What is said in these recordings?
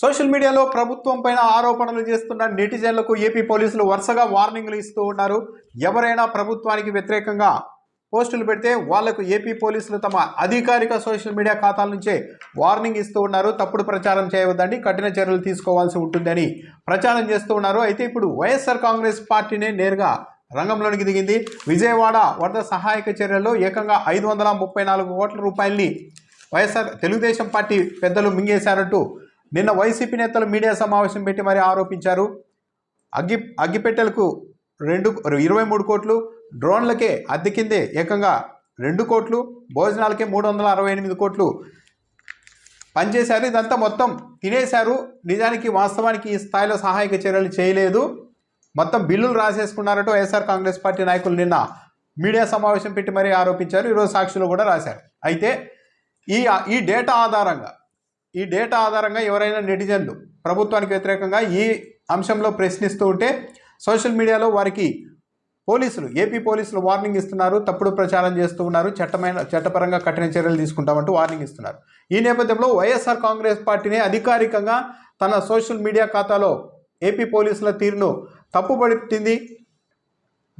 Social మీడియాలో ప్రభుత్వం పైన ఆరోపణలు చేస్తున్న నెటిజన్లకు ఏపీ పోలీసులు వరుసగా వార్నింగ్లు ఇస్తూ ఉన్నారు. ఎవరైనా ప్రభుత్వానికి వ్యతిరేకంగా పోస్టులు పెడితే వాళ్ళకు ఏపీ పోలీసులు తమ అధికారిక సోషల్ మీడియా ఖాతాల నుంచే వార్నింగ్ ఇస్తూ ఉన్నారు. తప్పుడు ప్రచారం చేయవద్దండి కఠిన చర్యలు తీసుకోవాల్సి ఉంటుందని ప్రచారం చేస్తూ ఉన్నారు. అయితే ఇప్పుడు వైఎస్ఆర్ కాంగ్రెస్ పార్టీనే నేరుగా రంగంలోనికి దిగింది. విజయవాడ వరద సహాయక చర్యల్లో ఏకంగా ఐదు వందల ముప్పై నాలుగు కోట్ల రూపాయల్ని వైఎస్ఆర్ తెలుగుదేశం పార్టీ పెద్దలు మింగేశారంటూ నిన్న వైసీపీ నేతలు మీడియా సమావేశం పెట్టి మరీ ఆరోపించారు. అగ్గి అగ్గిపెట్టెలకు రెండు ఇరవై మూడు కోట్లు డ్రోన్లకే అద్దె కిందే ఏకంగా రెండు కోట్లు భోజనాలకే మూడు వందల అరవై ఎనిమిది కోట్లు పనిచేశారు. ఇదంతా మొత్తం తినేశారు. నిజానికి వాస్తవానికి ఈ స్థాయిలో సహాయక చర్యలు చేయలేదు. మొత్తం బిల్లులు రాసేసుకున్నారంటూ వైఎస్ఆర్ కాంగ్రెస్ పార్టీ నాయకులు నిన్న మీడియా సమావేశం పెట్టి మరీ ఆరోపించారు. ఈరోజు సాక్షులు కూడా రాశారు. అయితే ఈ ఈ డేటా ఆధారంగా ఈ డేటా ఆధారంగా ఎవరైనా నెటిజన్లు ప్రభుత్వానికి వ్యతిరేకంగా ఈ అంశంలో ప్రశ్నిస్తూ ఉంటే సోషల్ మీడియాలో వారికి పోలీసులు ఏపీ పోలీసులు వార్నింగ్ ఇస్తున్నారు తప్పుడు ప్రచారం చేస్తూ ఉన్నారు చట్టమైన చట్టపరంగా కఠిన చర్యలు తీసుకుంటామంటూ వార్నింగ్ ఇస్తున్నారు. ఈ నేపథ్యంలో వైఎస్ఆర్ కాంగ్రెస్ పార్టీని అధికారికంగా తన సోషల్ మీడియా ఖాతాలో ఏపీ పోలీసుల తీరును తప్పుపడుతుంది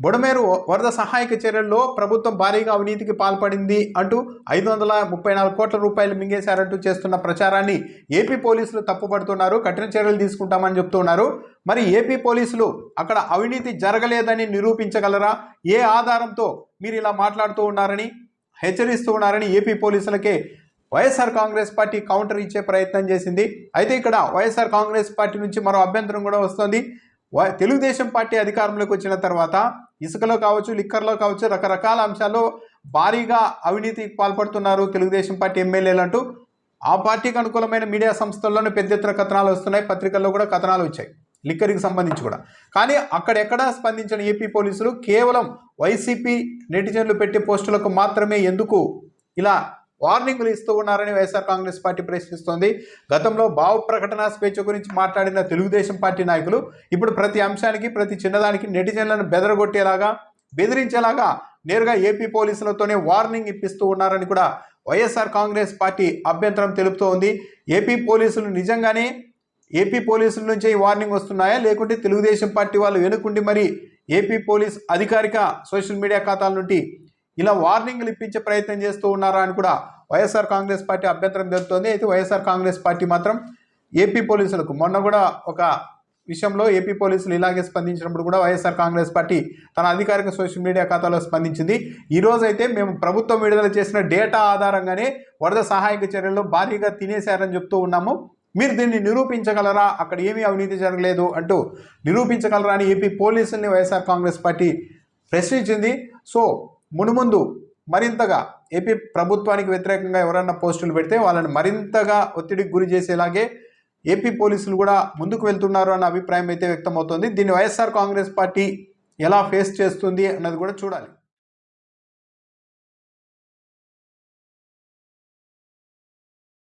బుడమేరు వరద సహాయక చర్యల్లో ప్రభుత్వం భారీగా అవినీతికి పాల్పడింది అంటూ ఐదు వందల ముప్పై నాలుగు కోట్ల రూపాయలు మింగేశారంటూ చేస్తున్న ప్రచారాన్ని ఏపీ పోలీసులు తప్పుపడుతున్నారు కఠిన చర్యలు తీసుకుంటామని చెప్తున్నారు. మరి ఏపీ పోలీసులు అక్కడ అవినీతి జరగలేదని నిరూపించగలరా? ఏ ఆధారంతో మీరు ఇలా మాట్లాడుతూ ఉన్నారని హెచ్చరిస్తూ ఉన్నారని ఏపీ పోలీసులకే వైఎస్ఆర్ కాంగ్రెస్ పార్టీ కౌంటర్ ఇచ్చే ప్రయత్నం చేసింది. అయితే ఇక్కడ వైఎస్ఆర్ కాంగ్రెస్ పార్టీ నుంచి మరో అభ్యంతరం కూడా వస్తుంది. తెలుగుదేశం పార్టీ అధికారంలోకి వచ్చిన తర్వాత ఇసుకలో కావచ్చు లిక్కర్లో కావచ్చు రకరకాల అంశాల్లో భారీగా అవినీతికి పాల్పడుతున్నారు తెలుగుదేశం పార్టీ ఎమ్మెల్యేలు అంటూ. ఆ పార్టీకి అనుకూలమైన మీడియా సంస్థల్లోనే పెద్ద ఎత్తున కథనాలు వస్తున్నాయి. పత్రికల్లో కూడా కథనాలు వచ్చాయి. లిక్కర్కి సంబంధించి కూడా. కానీ అక్కడెక్కడా స్పందించిన ఏపీ పోలీసులు కేవలం వైసీపీ నెటిజన్లు పెట్టే పోస్టులకు మాత్రమే ఎందుకు ఇలా వార్నింగ్లు ఇస్తూ ఉన్నారని వైఎస్ఆర్ కాంగ్రెస్ పార్టీ ప్రశ్నిస్తోంది. గతంలో భావ ప్రకటన స్వేచ్ఛ గురించి మాట్లాడిన తెలుగుదేశం పార్టీ నాయకులు ఇప్పుడు ప్రతి అంశానికి ప్రతి చిన్నదానికి నెటిజన్లను బెదరగొట్టేలాగా బెదిరించేలాగా నేరుగా ఏపీ పోలీసులతోనే వార్నింగ్ ఇప్పిస్తూ ఉన్నారని కూడా వైఎస్ఆర్ కాంగ్రెస్ పార్టీ అభ్యంతరం తెలుపుతూ ఉంది ఏపీ పోలీసులు నిజంగానే ఏపీ పోలీసుల నుంచే ఈ వార్నింగ్ వస్తున్నాయా? లేకుంటే తెలుగుదేశం పార్టీ వాళ్ళు వెనుకుండి మరి ఏపీ పోలీస్ అధికారిక సోషల్ మీడియా ఖాతాల నుండి ఇలా వార్నింగ్లు ఇప్పించే ప్రయత్నం చేస్తూ ఉన్నారా అని కూడా వైఎస్ఆర్ కాంగ్రెస్ పార్టీ అభ్యంతరం జరుగుతోంది అయితే వైఎస్ఆర్ కాంగ్రెస్ పార్టీ మాత్రం ఏపీ పోలీసులకు మొన్న కూడా ఒక విషయంలో ఏపీ పోలీసులు ఇలాగే స్పందించినప్పుడు కూడా వైఎస్ఆర్ కాంగ్రెస్ పార్టీ తన అధికారిక సోషల్ మీడియా ఖాతాలో స్పందించింది. ఈరోజు అయితే మేము ప్రభుత్వం విడుదల చేసిన డేటా ఆధారంగానే వరద సహాయక చర్యల్లో భారీగా తినేశారని చెప్తూ ఉన్నాము. మీరు దీన్ని నిరూపించగలరా? అక్కడ ఏమీ అవినీతి జరగలేదు అంటూ నిరూపించగలరా అని ఏపీ పోలీసుల్ని వైఎస్ఆర్ కాంగ్రెస్ పార్టీ ప్రశ్నించింది. సో మునుముందు మరింతగా ఏపీ ప్రభుత్వానికి వ్యతిరేకంగా ఎవరన్నా పోస్టులు పెడితే వాళ్ళని మరింతగా ఒత్తిడికి గురి చేసేలాగే ఏపీ పోలీసులు కూడా ముందుకు వెళ్తున్నారు అన్న అభిప్రాయం అయితే వ్యక్తమవుతోంది. దీన్ని వైఎస్ఆర్ కాంగ్రెస్ పార్టీ ఎలా ఫేస్ చేస్తుంది అన్నది కూడా చూడాలి.